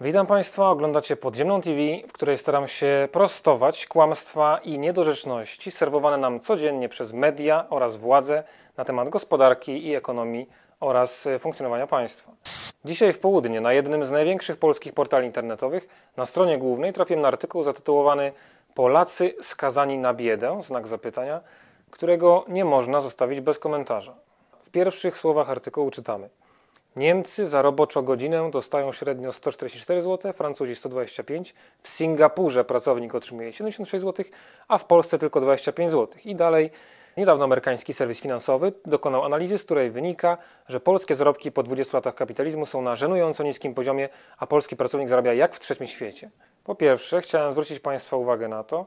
Witam Państwa, oglądacie Podziemną TV, w której staram się prostować kłamstwa i niedorzeczności serwowane nam codziennie przez media oraz władze na temat gospodarki i ekonomii oraz e, funkcjonowania państwa. Dzisiaj w południe na jednym z największych polskich portali internetowych na stronie głównej trafiłem na artykuł zatytułowany Polacy skazani na biedę, znak zapytania, którego nie można zostawić bez komentarza. W pierwszych słowach artykułu czytamy – Niemcy za roboczą godzinę dostają średnio 144 zł, Francuzi 125, w Singapurze pracownik otrzymuje 76 zł, a w Polsce tylko 25 zł. I dalej Niedawno amerykański serwis finansowy dokonał analizy, z której wynika, że polskie zarobki po 20 latach kapitalizmu są na żenująco niskim poziomie, a polski pracownik zarabia jak w trzecim świecie. Po pierwsze, chciałem zwrócić Państwa uwagę na to,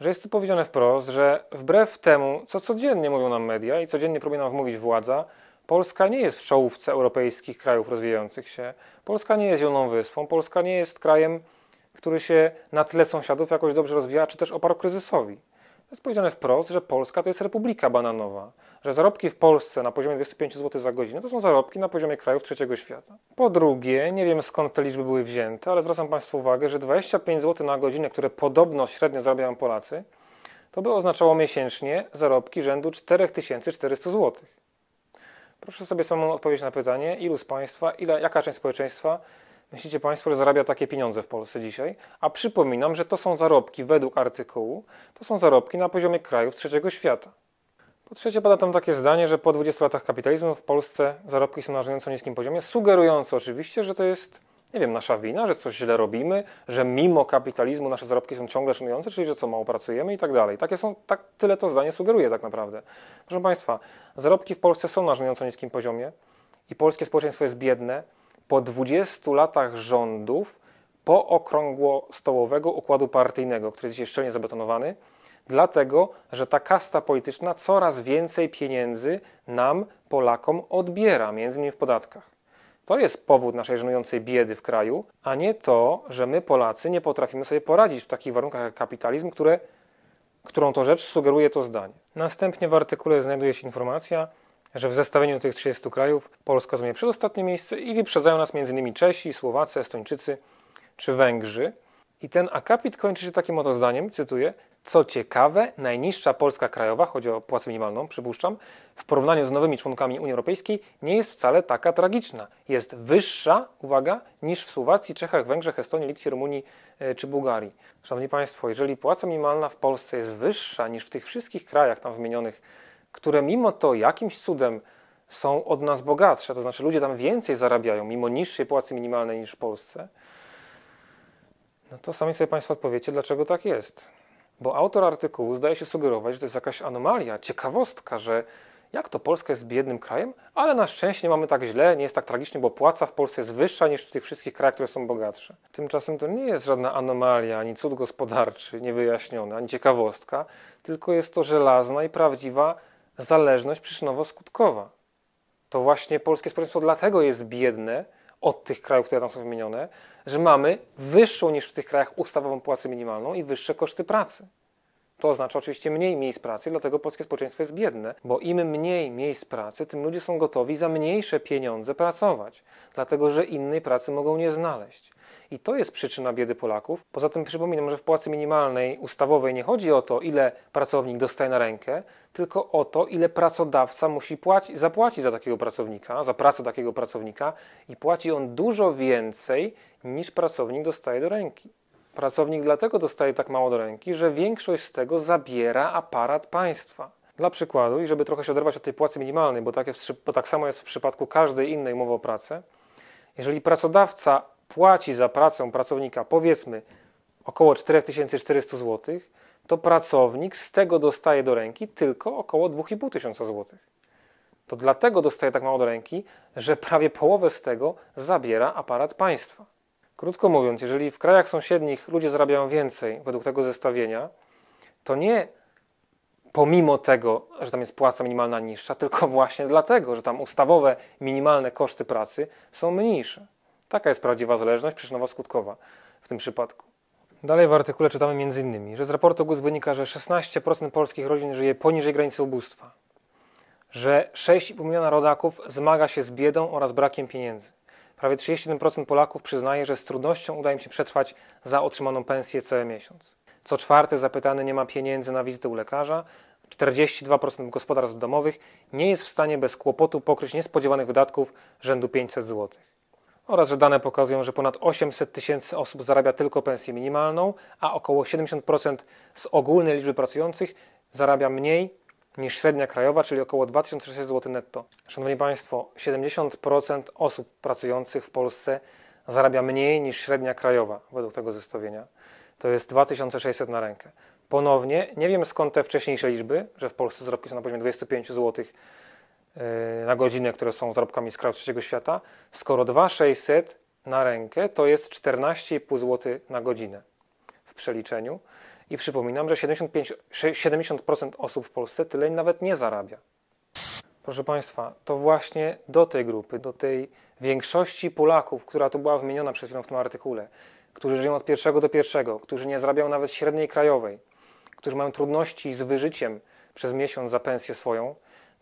że jest tu powiedziane wprost, że wbrew temu, co codziennie mówią nam media i codziennie próbuje nam wmówić władza, Polska nie jest w czołówce europejskich krajów rozwijających się. Polska nie jest zieloną wyspą. Polska nie jest krajem, który się na tle sąsiadów jakoś dobrze rozwija, czy też oparł kryzysowi. Jest powiedziane wprost, że Polska to jest republika bananowa, że zarobki w Polsce na poziomie 25 zł za godzinę to są zarobki na poziomie krajów trzeciego świata. Po drugie, nie wiem skąd te liczby były wzięte, ale zwracam Państwu uwagę, że 25 zł na godzinę, które podobno średnio zarabiają Polacy, to by oznaczało miesięcznie zarobki rzędu 4400 zł. Proszę sobie samemu odpowiedzieć na pytanie, ilu z Państwa, ile, jaka część społeczeństwa myślicie Państwo, że zarabia takie pieniądze w Polsce dzisiaj? A przypominam, że to są zarobki według artykułu, to są zarobki na poziomie krajów trzeciego świata. Po trzecie, pada tam takie zdanie, że po 20 latach kapitalizmu w Polsce zarobki są na żenująco niskim poziomie, sugerujące oczywiście, że to jest nie wiem, nasza wina, że coś źle robimy, że mimo kapitalizmu nasze zarobki są ciągle szanujące, czyli że co mało pracujemy i tak dalej. Takie są, tak, tyle to zdanie sugeruje tak naprawdę. Proszę Państwa, zarobki w Polsce są na żenująco niskim poziomie i polskie społeczeństwo jest biedne po 20 latach rządów po okrągło stołowego układu partyjnego, który jest jeszcze nie zabetonowany, dlatego, że ta kasta polityczna coraz więcej pieniędzy nam, Polakom, odbiera, między innymi w podatkach. To jest powód naszej żenującej biedy w kraju, a nie to, że my Polacy nie potrafimy sobie poradzić w takich warunkach jak kapitalizm, które, którą to rzecz sugeruje to zdanie. Następnie w artykule znajduje się informacja, że w zestawieniu tych 30 krajów Polska zajmuje przedostatnie miejsce i wyprzedzają nas m.in. Czesi, Słowacy, Estończycy czy Węgrzy. I ten akapit kończy się takim oto zdaniem, cytuję, co ciekawe, najniższa polska krajowa, chodzi o płacę minimalną, przypuszczam, w porównaniu z nowymi członkami Unii Europejskiej nie jest wcale taka tragiczna. Jest wyższa, uwaga, niż w Słowacji, Czechach, Węgrzech, Estonii, Litwie, Rumunii e, czy Bułgarii. Szanowni Państwo, jeżeli płaca minimalna w Polsce jest wyższa niż w tych wszystkich krajach tam wymienionych, które mimo to jakimś cudem są od nas bogatsze, to znaczy ludzie tam więcej zarabiają mimo niższej płacy minimalnej niż w Polsce, no to sami sobie Państwo odpowiecie, dlaczego tak jest. Bo autor artykułu zdaje się sugerować, że to jest jakaś anomalia, ciekawostka, że jak to Polska jest biednym krajem, ale na szczęście nie mamy tak źle, nie jest tak tragicznie, bo płaca w Polsce jest wyższa niż w tych wszystkich krajach, które są bogatsze. Tymczasem to nie jest żadna anomalia, ani cud gospodarczy niewyjaśniony, ani ciekawostka, tylko jest to żelazna i prawdziwa zależność przyczynowo-skutkowa. To właśnie polskie społeczeństwo dlatego jest biedne od tych krajów, które tam są wymienione, że mamy wyższą niż w tych krajach ustawową płacę minimalną i wyższe koszty pracy. To oznacza oczywiście mniej miejsc pracy, dlatego polskie społeczeństwo jest biedne, bo im mniej miejsc pracy, tym ludzie są gotowi za mniejsze pieniądze pracować, dlatego że innej pracy mogą nie znaleźć. I to jest przyczyna biedy Polaków. Poza tym przypominam, że w płacy minimalnej ustawowej nie chodzi o to, ile pracownik dostaje na rękę, tylko o to, ile pracodawca musi płaci, zapłacić za takiego pracownika, za pracę takiego pracownika i płaci on dużo więcej niż pracownik dostaje do ręki. Pracownik dlatego dostaje tak mało do ręki, że większość z tego zabiera aparat państwa. Dla przykładu, i żeby trochę się oderwać od tej płacy minimalnej, bo tak, jest, bo tak samo jest w przypadku każdej innej umowy o pracę, jeżeli pracodawca płaci za pracę pracownika powiedzmy około 4400 zł, to pracownik z tego dostaje do ręki tylko około 2500 zł. To dlatego dostaje tak mało do ręki, że prawie połowę z tego zabiera aparat państwa. Krótko mówiąc, jeżeli w krajach sąsiednich ludzie zarabiają więcej według tego zestawienia, to nie pomimo tego, że tam jest płaca minimalna niższa, tylko właśnie dlatego, że tam ustawowe minimalne koszty pracy są mniejsze. Taka jest prawdziwa zależność przyczynowo-skutkowa w tym przypadku. Dalej w artykule czytamy m.in., że z raportu GUS wynika, że 16% polskich rodzin żyje poniżej granicy ubóstwa, że 6,5 miliona rodaków zmaga się z biedą oraz brakiem pieniędzy. Prawie 31% Polaków przyznaje, że z trudnością uda im się przetrwać za otrzymaną pensję cały miesiąc. Co czwarty zapytany nie ma pieniędzy na wizytę u lekarza. 42% gospodarstw domowych nie jest w stanie bez kłopotu pokryć niespodziewanych wydatków rzędu 500 zł. Oraz, że dane pokazują, że ponad 800 tysięcy osób zarabia tylko pensję minimalną, a około 70% z ogólnej liczby pracujących zarabia mniej niż średnia krajowa, czyli około 2600 zł netto. Szanowni Państwo, 70% osób pracujących w Polsce zarabia mniej niż średnia krajowa według tego zestawienia. To jest 2600 na rękę. Ponownie, nie wiem skąd te wcześniejsze liczby, że w Polsce zarobki są na poziomie 25 zł na godzinę, które są zarobkami z krajów trzeciego świata, skoro 2600 na rękę to jest 14,5 zł na godzinę w przeliczeniu. I przypominam, że 75, 70% osób w Polsce tyle nawet nie zarabia. Proszę Państwa, to właśnie do tej grupy, do tej większości Polaków, która tu była wymieniona przed chwilą w tym artykule, którzy żyją od pierwszego do pierwszego, którzy nie zarabiają nawet średniej krajowej, którzy mają trudności z wyżyciem przez miesiąc za pensję swoją,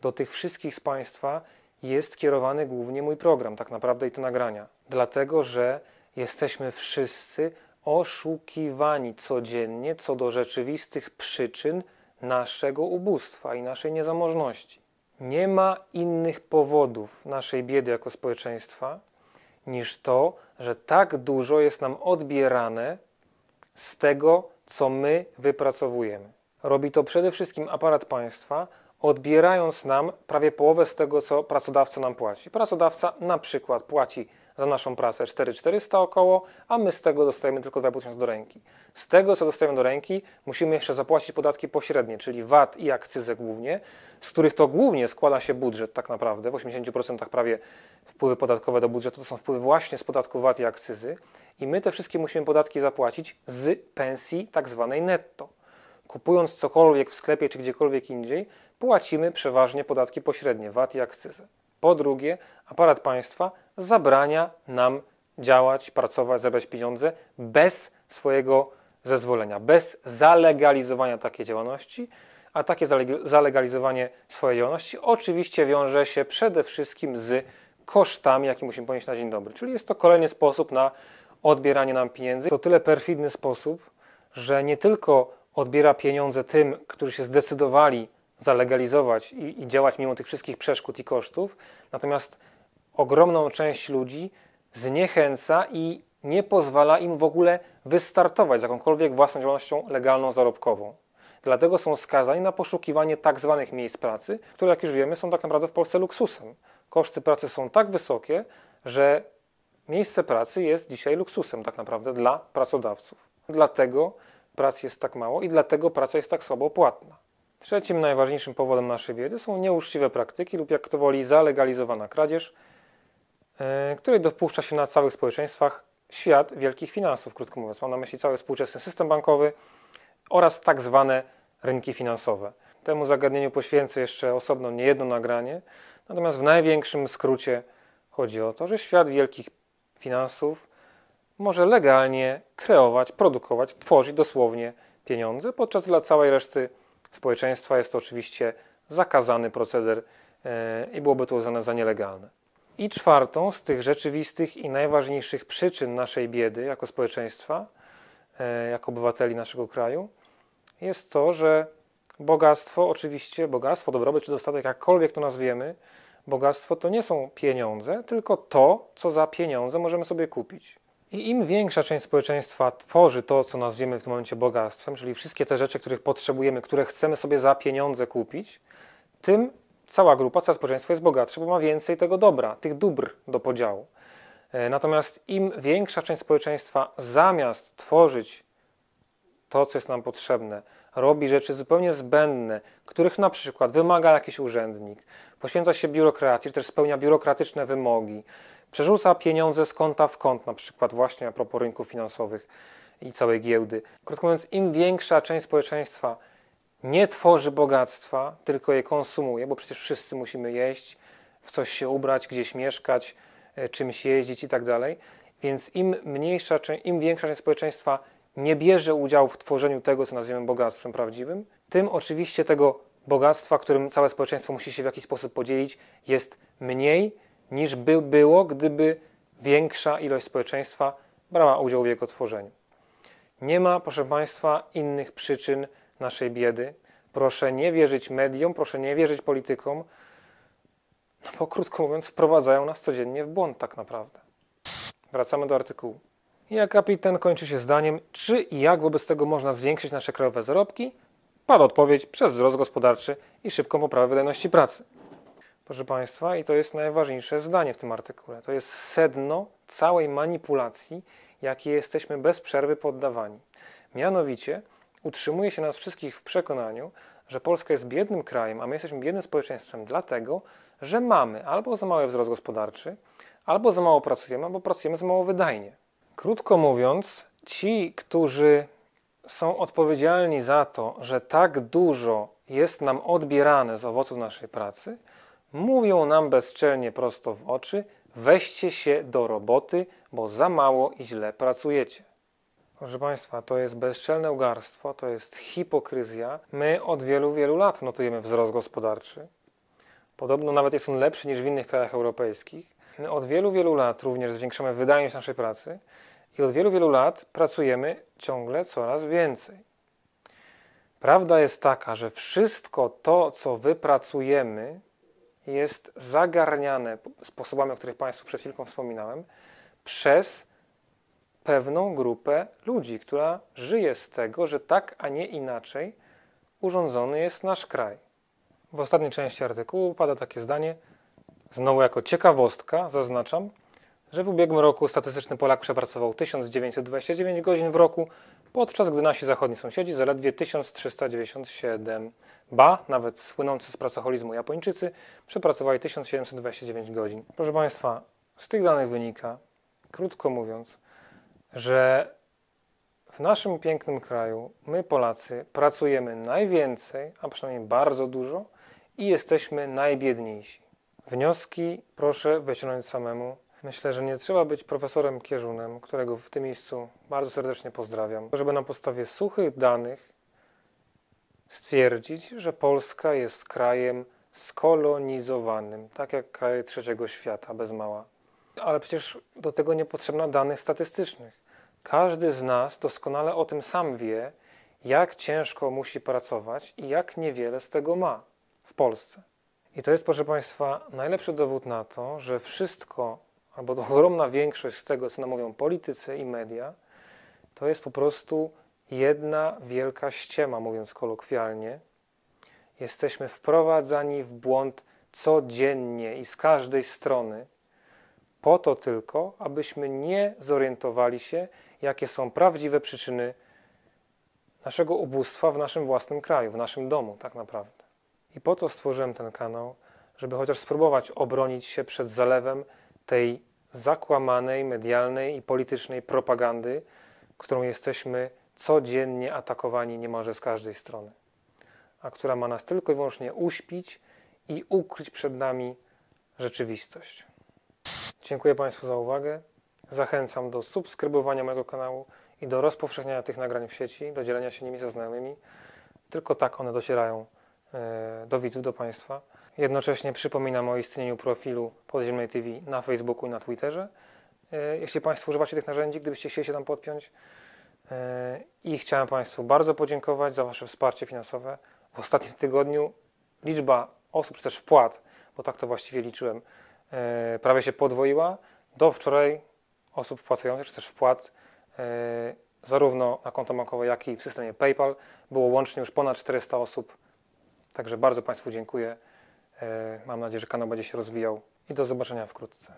do tych wszystkich z Państwa jest kierowany głównie mój program, tak naprawdę i te nagrania. Dlatego, że jesteśmy wszyscy oszukiwani codziennie co do rzeczywistych przyczyn naszego ubóstwa i naszej niezamożności. Nie ma innych powodów naszej biedy jako społeczeństwa niż to, że tak dużo jest nam odbierane z tego, co my wypracowujemy. Robi to przede wszystkim aparat państwa, odbierając nam prawie połowę z tego, co pracodawca nam płaci. Pracodawca na przykład płaci za naszą pracę 4400 około, a my z tego dostajemy tylko 2500 do ręki. Z tego, co dostajemy do ręki, musimy jeszcze zapłacić podatki pośrednie, czyli VAT i akcyzę głównie, z których to głównie składa się budżet tak naprawdę, w 80% prawie wpływy podatkowe do budżetu to są wpływy właśnie z podatku VAT i akcyzy i my te wszystkie musimy podatki zapłacić z pensji tak zwanej netto. Kupując cokolwiek w sklepie czy gdziekolwiek indziej, płacimy przeważnie podatki pośrednie, VAT i akcyzę. Po drugie, aparat państwa zabrania nam działać, pracować, zarabiać pieniądze bez swojego zezwolenia, bez zalegalizowania takiej działalności, a takie zalegalizowanie swojej działalności oczywiście wiąże się przede wszystkim z kosztami, jakie musimy ponieść na dzień dobry. Czyli jest to kolejny sposób na odbieranie nam pieniędzy. To tyle perfidny sposób, że nie tylko odbiera pieniądze tym, którzy się zdecydowali zalegalizować i, i działać mimo tych wszystkich przeszkód i kosztów, natomiast ogromną część ludzi zniechęca i nie pozwala im w ogóle wystartować z jakąkolwiek własną działalnością legalną, zarobkową. Dlatego są skazani na poszukiwanie tak zwanych miejsc pracy, które, jak już wiemy, są tak naprawdę w Polsce luksusem. Koszty pracy są tak wysokie, że miejsce pracy jest dzisiaj luksusem tak naprawdę dla pracodawców. Dlatego pracy jest tak mało i dlatego praca jest tak słabo płatna. Trzecim najważniejszym powodem naszej biedy są nieuczciwe praktyki lub jak kto woli zalegalizowana kradzież, yy, której dopuszcza się na całych społeczeństwach świat wielkich finansów, krótko mówiąc. Mam na myśli cały współczesny system bankowy oraz tak zwane rynki finansowe. Temu zagadnieniu poświęcę jeszcze osobno niejedno nagranie, natomiast w największym skrócie chodzi o to, że świat wielkich finansów może legalnie kreować, produkować, tworzyć dosłownie pieniądze, podczas dla całej reszty społeczeństwa jest to oczywiście zakazany proceder e, i byłoby to uznane za nielegalne. I czwartą z tych rzeczywistych i najważniejszych przyczyn naszej biedy jako społeczeństwa, e, jako obywateli naszego kraju, jest to, że bogactwo, oczywiście bogactwo, dobrobyt czy dostatek, jakkolwiek to nazwiemy, bogactwo to nie są pieniądze, tylko to, co za pieniądze możemy sobie kupić. I im większa część społeczeństwa tworzy to, co nazwiemy w tym momencie bogactwem, czyli wszystkie te rzeczy, których potrzebujemy, które chcemy sobie za pieniądze kupić, tym cała grupa, całe społeczeństwo jest bogatsze, bo ma więcej tego dobra, tych dóbr do podziału. E, natomiast im większa część społeczeństwa zamiast tworzyć to, co jest nam potrzebne, robi rzeczy zupełnie zbędne, których na przykład wymaga jakiś urzędnik, poświęca się biurokracji, czy też spełnia biurokratyczne wymogi, przerzuca pieniądze z konta w kąt, na przykład właśnie a propos rynków finansowych i całej giełdy. Krótko mówiąc, im większa część społeczeństwa nie tworzy bogactwa, tylko je konsumuje, bo przecież wszyscy musimy jeść, w coś się ubrać, gdzieś mieszkać, e, czymś jeździć i tak dalej. Więc im mniejsza, im większa część społeczeństwa nie bierze udziału w tworzeniu tego, co nazwiemy bogactwem prawdziwym, tym oczywiście tego bogactwa, którym całe społeczeństwo musi się w jakiś sposób podzielić, jest mniej niż by było, gdyby większa ilość społeczeństwa brała udział w jego tworzeniu. Nie ma, proszę Państwa, innych przyczyn naszej biedy. Proszę nie wierzyć mediom, proszę nie wierzyć politykom, no bo krótko mówiąc, wprowadzają nas codziennie w błąd tak naprawdę. Wracamy do artykułu. I akapit ten kończy się zdaniem, czy i jak wobec tego można zwiększyć nasze krajowe zarobki? Pada odpowiedź przez wzrost gospodarczy i szybką poprawę wydajności pracy. Proszę Państwa, i to jest najważniejsze zdanie w tym artykule. To jest sedno całej manipulacji, jakiej jesteśmy bez przerwy poddawani. Mianowicie utrzymuje się nas wszystkich w przekonaniu, że Polska jest biednym krajem, a my jesteśmy biednym społeczeństwem dlatego, że mamy albo za mały wzrost gospodarczy, albo za mało pracujemy, albo pracujemy za mało wydajnie. Krótko mówiąc, ci, którzy są odpowiedzialni za to, że tak dużo jest nam odbierane z owoców naszej pracy, mówią nam bezczelnie prosto w oczy: weźcie się do roboty, bo za mało i źle pracujecie. Proszę Państwa, to jest bezczelne ugarstwo, to jest hipokryzja. My od wielu, wielu lat notujemy wzrost gospodarczy. Podobno nawet jest on lepszy niż w innych krajach europejskich. My od wielu, wielu lat również zwiększamy wydajność naszej pracy i od wielu, wielu lat pracujemy ciągle coraz więcej. Prawda jest taka, że wszystko to, co wypracujemy, jest zagarniane sposobami, o których Państwu przed chwilką wspominałem, przez pewną grupę ludzi, która żyje z tego, że tak, a nie inaczej urządzony jest nasz kraj. W ostatniej części artykułu pada takie zdanie, znowu jako ciekawostka zaznaczam, że w ubiegłym roku statystyczny Polak przepracował 1929 godzin w roku, podczas gdy nasi zachodni sąsiedzi zaledwie 1397. Ba, nawet słynący z pracoholizmu Japończycy przepracowali 1729 godzin. Proszę Państwa, z tych danych wynika, krótko mówiąc, że w naszym pięknym kraju my, Polacy, pracujemy najwięcej, a przynajmniej bardzo dużo i jesteśmy najbiedniejsi. Wnioski proszę wyciągnąć samemu. Myślę, że nie trzeba być profesorem Kierzunem, którego w tym miejscu bardzo serdecznie pozdrawiam, żeby na podstawie suchych danych stwierdzić, że Polska jest krajem skolonizowanym, tak jak kraje trzeciego świata, bez mała. Ale przecież do tego nie potrzebna danych statystycznych. Każdy z nas doskonale o tym sam wie, jak ciężko musi pracować i jak niewiele z tego ma w Polsce. I to jest, proszę Państwa, najlepszy dowód na to, że wszystko, albo ogromna większość z tego, co nam mówią politycy i media, to jest po prostu jedna wielka ściema, mówiąc kolokwialnie. Jesteśmy wprowadzani w błąd codziennie i z każdej strony, po to tylko, abyśmy nie zorientowali się, jakie są prawdziwe przyczyny naszego ubóstwa w naszym własnym kraju, w naszym domu, tak naprawdę. I po to stworzyłem ten kanał, żeby chociaż spróbować obronić się przed zalewem tej zakłamanej, medialnej i politycznej propagandy, którą jesteśmy codziennie atakowani niemalże z każdej strony, a która ma nas tylko i wyłącznie uśpić i ukryć przed nami rzeczywistość. Dziękuję Państwu za uwagę. Zachęcam do subskrybowania mojego kanału i do rozpowszechniania tych nagrań w sieci, do dzielenia się nimi ze znajomymi. Tylko tak one docierają e, do widzów, do Państwa. Jednocześnie przypominam o istnieniu profilu Podziemnej TV na Facebooku i na Twitterze. E, jeśli Państwo używacie tych narzędzi, gdybyście chcieli się tam podpiąć. E, I chciałem Państwu bardzo podziękować za Wasze wsparcie finansowe. W ostatnim tygodniu liczba osób, czy też wpłat, bo tak to właściwie liczyłem, prawie się podwoiła. Do wczoraj osób wpłacających, czy też wpłat e, zarówno na konto bankowe, jak i w systemie PayPal było łącznie już ponad 400 osób. Także bardzo Państwu dziękuję. E, mam nadzieję, że kanał będzie się rozwijał i do zobaczenia wkrótce.